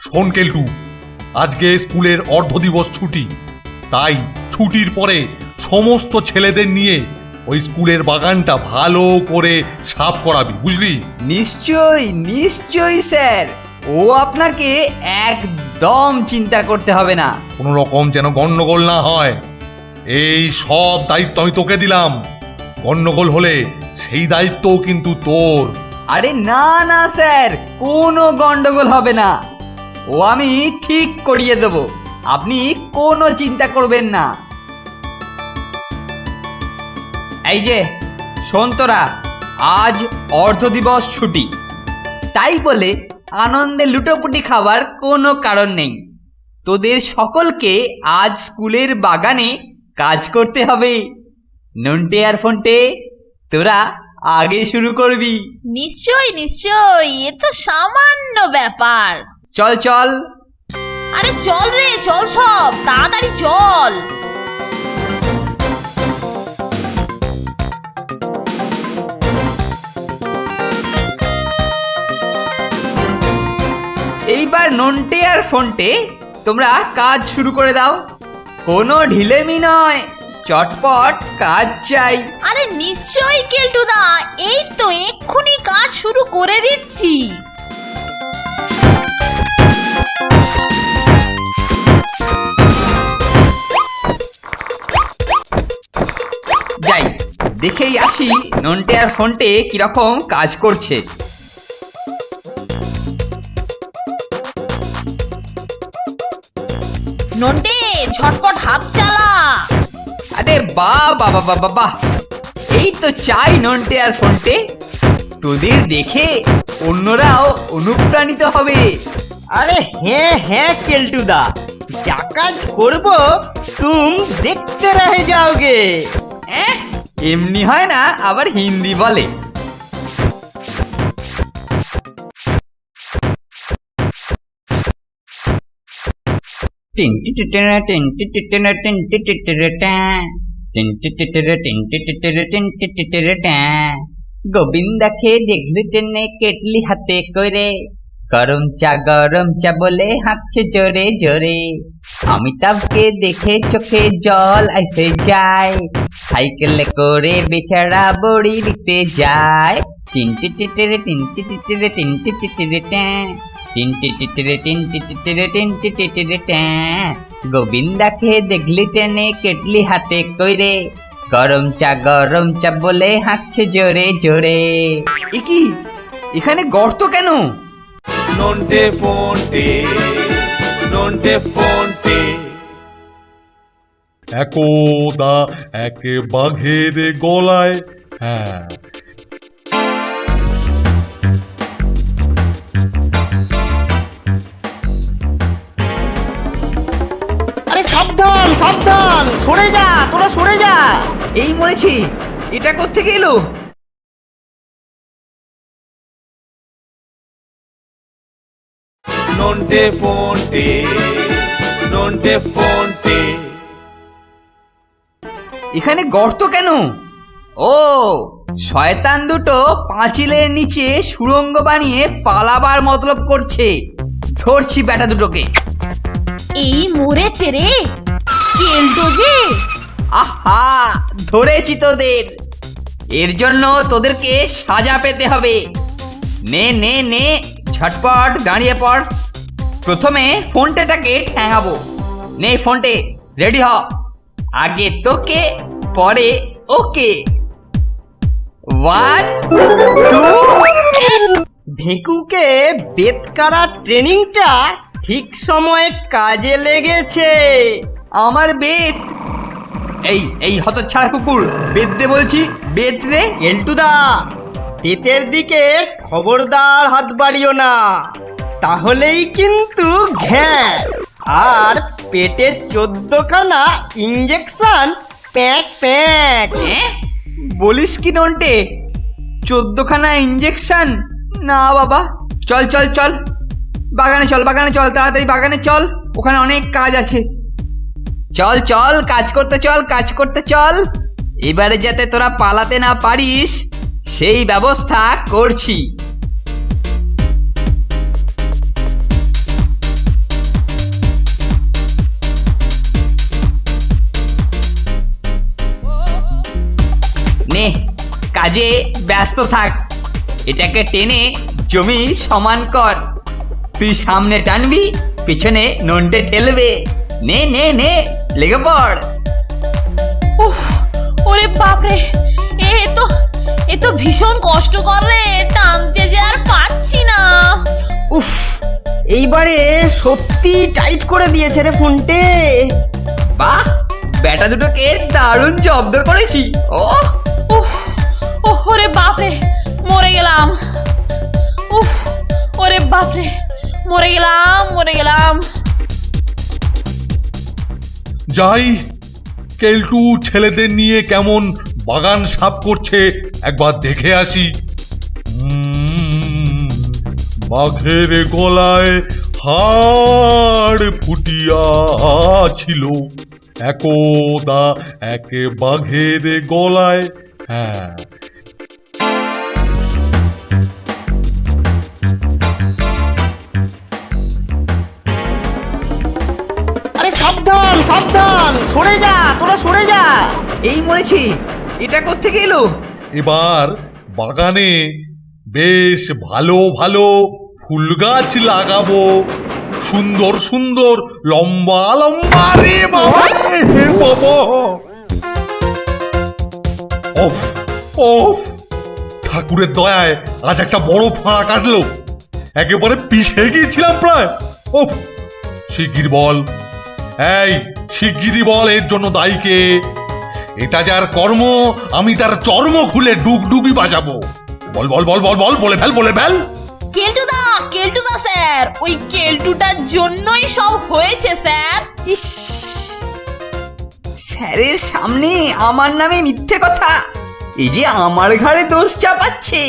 শোন কেলটু। আজকে স্কুলের অর্ধ দিবস ছুটি। তাই ছুটির পরে সমস্ত ছেলেদের নিয়ে ওই স্কুলের বাগানটা ভালো করে সাফ করাবি বুঝলি? নিশ্চয়ই নিশ্চয়ই স্যার। ও আপনাকে একদম চিন্তা করতে হবে না। কোনো রকম যেন গন্ডগোল না হয়। এই সব দায়িত্ব আমি তোকে দিলাম। গন্ডগোল হলে সেই দায়িত্বও কিন্তু তোর। আরে না না স্যার। কোনো গন্ডগোল হবে না। ও আমি ঠিক করিয়ে দেব। আপনি কোনো চিন্তা করবেন না। এই যে, শোন তোরা, আজ অর্ধ দিবস ছুটি। তাই বলে আনন্দে লুটোপুটি খাবার কোনো কারণ নেই। তোদের সকলকে আজ স্কুলের বাগানে কাজ করতে হবে। নন্টে আর ফোনটে, তোরা আগে শুরু করবি। নিশ্চয়ই নিশ্চয়ই, এ তো সামান্য ব্যাপার। চল চল। আরে চল রে চল সব তাড়াতাড়ি চল। এইবার নন্টে আর ফোনটে তোমরা কাজ শুরু করে দাও। কোনো ঢিলেমি নয় চটপট কাজ চাই। আরে নিশ্চয়ই কেলটুদা এই তো এক্ষুনি কাজ শুরু করে দিচ্ছি। আসি নন্টে আর ফোনটে কীরকম কাজ করছে? নন্টে ঝটপট হাত চালা। আরে বাহ বাবা বাবা বাহ এই তো চাই নন্টে আর ফোনটে। তোদের দেখে অন্যরাও অনুপ্রাণিত হবে। আরে হ্যাঁ হ্যাঁ কেলটুদা যা কাজ করব তুম দেখতে রহে যাওগে। এহ, এমনি হয় না আবার হিন্দি বলে টিন টিটিটিরা টিন টিটিটিরা টিন টিটিটিরা টা। টিন টিটিটিরা টিন টিটিটিরা টিন টিটিটিরা টা। গোবিন্দা খেয়ে ডেক্সি টেনে কেটলি হাতে করে গরম চা গরম চা বলে হাঁকছে জোরে জোরে। অমিতাভকে দেখে চোখে জল এসে যায়। সাইকেলে করে বেচারা বড়ি দিতে যায়। টিনটি টিটিরে টিনটি টিটিরে টিনটি টিটিরে ট্যাঁ। টিনটি টিটিরে টিনটি টিটিরে টিনটি টিটিরে ট্যাঁ। গোবিন্দাকে দেখলি টেনে, কেটলি হাতে কইরে। গরম চা গরম চা বলে হাঁকছে জোরে জোরে। এ কি এখানে গর্ত কেন? Nonte fonte, nonte fonte. একদা এক বাঘের গলায় হ্যাঁ আরে সাবধান সাবধান। সরে যা তোরা সরে যা। এই মরেছি। এটা কোত্থেকে এলো? Nonte fonte, nonte fonte. এখানে গর্ত কেন? ও শয়তান দুটো পাঁচিলের নিচে সুড়ঙ্গ বানিয়ে পালাবার মতলব করছে। ধরছি বেটা দুটোকে। এই মরেছে রে। কেলটো যে। আহা ধরেছি তোদের। এর জন্য তোদেরকে সাজা পেতে হবে। নে নে নে ঝটপট দাঁড়িয়ে পড়। প্রথমে ফোনটেটাকে ঠ্যাঙাবো। নে ফোনটে রেডি হ। আগে তোকে, পরে ওকে। ওয়ান টু ভেকুকে বেত কারা ট্রেনিংটা ঠিক সময়ে কাজে লেগেছে। আমার বেত। এই এই হতচ্ছাড়া কুকুর বেদ দে বলছি। বেদ রে কেলটুদা বেতের দিকে খবরদার হাত বাড়িও না। তাহলেই কিন্তু ঘ্যাঁ। আর পেটে চোদ্দখানা ইঞ্জেকশন প্যাক প্যাক? বলিস কি নন্টে? চোদ্দখানা ইঞ্জেকশন না বাবা। চল চল চল। বাগানে চল বাগানে চল তাড়াতাড়ি বাগানে চল। ওখানে অনেক কাজ আছে। চল চল কাজ করতে চল কাজ করতে চল। এবারে যাতে তোরা পালাতে না পারিস সেই ব্যবস্থা করছি। কাজে ব্যস্ত থাক। এটাকে টেনে জমি সমান কর। তুই সামনে টানবি পিছনে নন্টে ঠেলবে। নে নে নে লেগে পড়। ওরে বাপরে এ তো এ তো ভীষণ কষ্টকর রে টানতে যে আর পাচ্ছি না। উফ এইবারে সত্যি টাইট করে দিয়েছে রে ফোনটে। বাহ ব্যাটা দুটোকে দারুণ জব্দ করেছি। ও উফ উফ ওরে বাপরে, মরে গেলাম। উফ, ওরে বাপরে, মরে গেলাম মরে গেলাম। যাই, কেলটু ছেলেদের নিয়ে কেমন বাগান সাফ করছে, একবার দেখে আসি। বাঘের গলায় হাড় ফুটিয়া ছিল। একদা এক বাঘের গলায় হ্যাঁ সাবধান সরে যা তোরা সরে যা। এই মরেছি। এটা কোত্থেকে এলো? এবার বাগানে বেশ ভালো ভালো ফুল গাছ লাগাবো। সুন্দর সুন্দর লম্বা লম্বা রে বাবা হে বাবা। ওফ ওফ ঠাকুরের দয়ায় আজ একটা বড় ফাঁড়া কাটলো। একেবারে পিষে গিয়েছিলাম প্রায়। ওফ শিগগির বল। এই শিগগিরই বল এর জন্য দায়ী কে এটা যার কর্ম আমি তার চর্ম খুলে ডুগডুগি বাজাবো। বল বল বল বল বল বলে ফেল বলে ফেল। কেলটুদা কেলটুদা স্যার ওই কেলটুটার জন্যই সব হয়েছে স্যার। ইস স্যারের সামনে আমার নামে মিথ্যে কথা। এই যে আমার ঘাড়ে দোষ চাপাচ্ছে।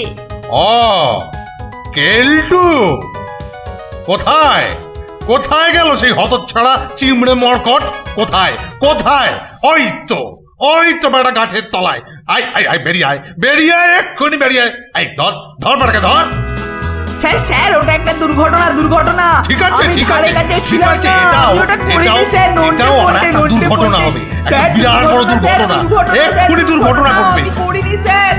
ও কেলটু কোথায়? কোথায় গেল সেই হতচ্ছাড়া চিমড়ে মরকট? কোথায়? কোথায়? ওই তো ওই তো বেটা গাছের তলায়। আই আই আই বেরিয়ে আয় বেরিয়ে আয় এক্ষুনি বেরিয়ে আয়। আই ধর ধর বেটাকে ধর। স্যার স্যার ওটা একটা দুর্ঘটনা দুর্ঘটনা। ঠিক আছে ঠিক আছে ঠিক আছে এটাও এটাও এটাও একটা দুর্ঘটনা হবে স্যার, বিরাট বড় দুর্ঘটনা এক্ষুনি দুর্ঘটনা ঘটবে। করিনি স্যার।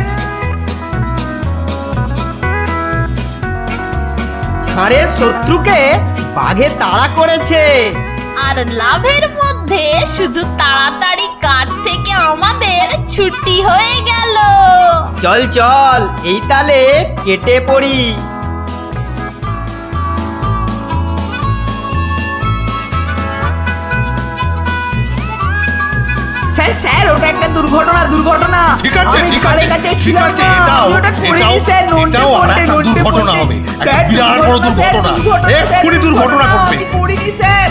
ষাঁড়ের শত্রুকে বাঘে তাড়া করেছে। আর লাভের মধ্যে শুধু তাড়াতাড়ি কাজ থেকে আমাদের ছুটি হয়ে গেল। চল চল এই তালে কেটে পড়ি। স্যার স্যার ওটা একটা দুর্ঘটনা দুর্ঘটনা। ঠিক আছে ঠিক আছে ঠিক আছে ওটা করিনি, স্যার, দুর্ঘটনা হবে। স্যার, বিরাট বড় দুর্ঘটনা এক্ষুনি দুর্ঘটনা ঘটবে। করিনি স্যার।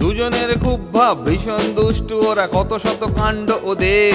দুজনের খুব ভাব ভীষণ দুষ্টু ওরা কত শত কাণ্ড ওদের।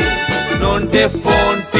on their phone.